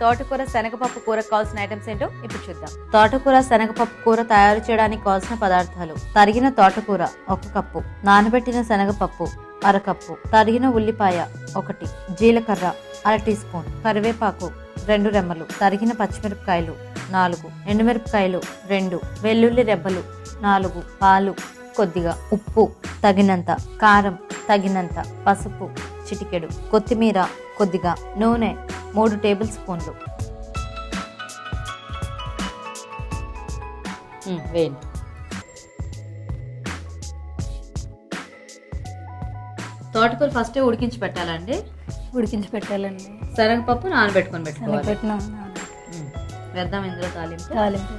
తోటకూర శనగపప్పు కూర కావాల్సిన ఐటమ్స్ ఏంటో ఇప్పుడు చూద్దాం. తోటకూర శనగపప్పు కూర తయారు చేయడానికి కావాల్సిన పదార్థాలు. తరిగిన తోటకూర ఒక కప్పు. నానబెట్టిన శనగపప్పు అరకప్పు తరిగిన ఉల్లిపాయ ఒకటి. జీలకర్ర అర టీ స్పూన్. కరివేపాకు రెండు రెమ్మలు. తరిగిన పచ్చిమిరపకాయలు నాలుగు. ఎండుమిరపకాయలు రెండు. వెల్లుల్లి రెబ్బలు నాలుగు. పాలు కొద్దిగా ఉప్పు తగినంత. కారం తగినంత. పసుపు చిటికెడు. కొత్తిమీర కొద్దిగా. నూనె మూడు టేబుల్ స్పూన్లు. వేయండి. తోటకూర ఫస్ట్ ఉడికించి పెట్టాలండి. ఉడికించి పెట్టాలండి. శనగపప్పు నానబెట్టుకొని పెట్టుకోవాలి. వేద్దాం ఇందులో తాలింపు. తాలింపు.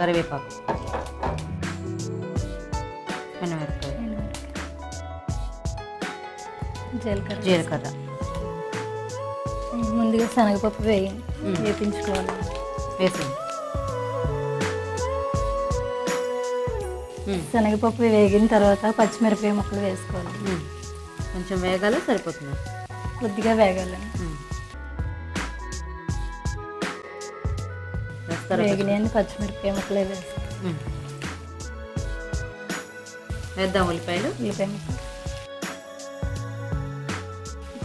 కరివేపాకు. జీలకర్ర. జీలకర్ర. ముందుగా శనగపప్పు వేయి. వేపించుకోవాలి. ఉమ్. శనగపప్పు వేగిన తర్వాత పచ్చిమిరపకాయ ముక్కలు వేసుకోవాలి. కొంచెం వేగాలి సరిపోతుంది. కొద్దిగా. వేస్తారా వేగినాయని పచ్చిమిరపకాయ ముక్కలే ఉమ్. వేద్దాం ఉల్లిపాయలు. ఉల్లిపాయ ముక్కలు.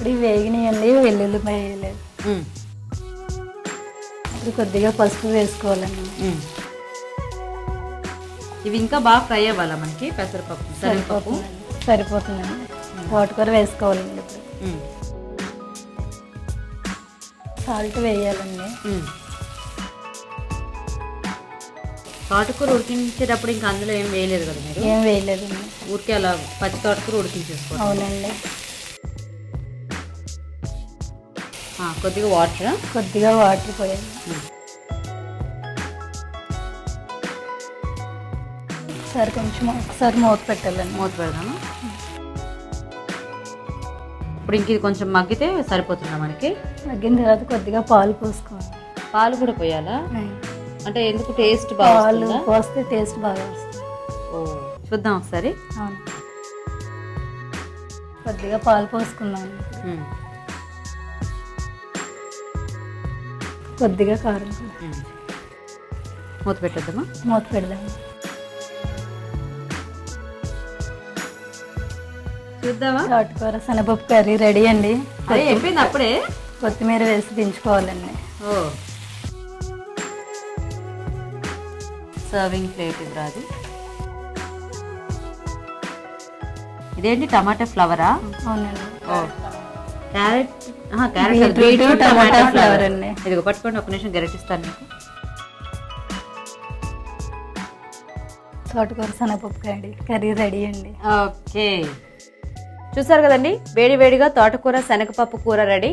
ఇప్పుడు ఇవి వేగినాయండి వెల్లుల్లిపాయ వేయలేదు. ఇప్పుడు కొద్దిగా పసుపు వేసుకోవాలండి. ఇవి ఇంకా బాగా ఫ్రై అవ్వాలా మనకి? పెసరపప్పు శనగపప్పు సరిపోతుందండి. తోటకూర వేసుకోవాలండి ఇప్పుడు. సాల్ట్ వేయాలండి. తోటకూర ఉడికించేటప్పుడు ఇంకా అందులో ఏం వేయలేదు కదా మీరు? ఏం వేయలేదండి. ఊరికే అలా పచ్చి తోటకూర ఉడికించేసుకోవాలి అవునండి. కొద్దిగా వాటర్ కొద్దిగా వాటర్ పోయాలి. ఒకసారి కొంచెం ఒకసారి మూత పెట్టాలండి. మూత పెడదాము? ఇప్పుడు ఇంక ఇది కొంచెం మగ్గితే సరిపోతుందా మనకి? తగ్గిన తర్వాత కొద్దిగా పాలు పోసుకోవాలి. పాలు కూడా పోయాలా? అంటే ఎందుకు టేస్ట్ పాలు బాగుంటుందా పోస్తే టేస్ట్ బాగా వస్తుంది. ఓ చూద్దాం ఒకసారి. అవును. కొద్దిగా పాలు పోసుకున్నాను. కొద్దిగా కారం. మూత పెట్టేద్దామా మూత పెడదాం. చూద్దామా? తోటకూర శనగపప్పు కర్రీ రెడీ అండి. అదే అయిపోయింది అప్పుడే? కొత్తిమీర వేసి దించుకోవాలండి. ఓ. సర్వింగ్ ప్లేట్ ఇది రాదు ఇదేంటి టమాటా ఫ్లవరా? అవునండి. ఓ. క్యారెట్ క్యారెట్ బీట్రూట్, టమాటా ఫ్లవర్ అండి. పట్టుకోండి ఒక నిమిషం మీకు. తోటకూర శనగపప్పు కర్రీ కర్రీ రెడీ అండి. ఓకే. చూసారు కదండి వేడి వేడిగా తోటకూర శనగపప్పు కూర రెడీ.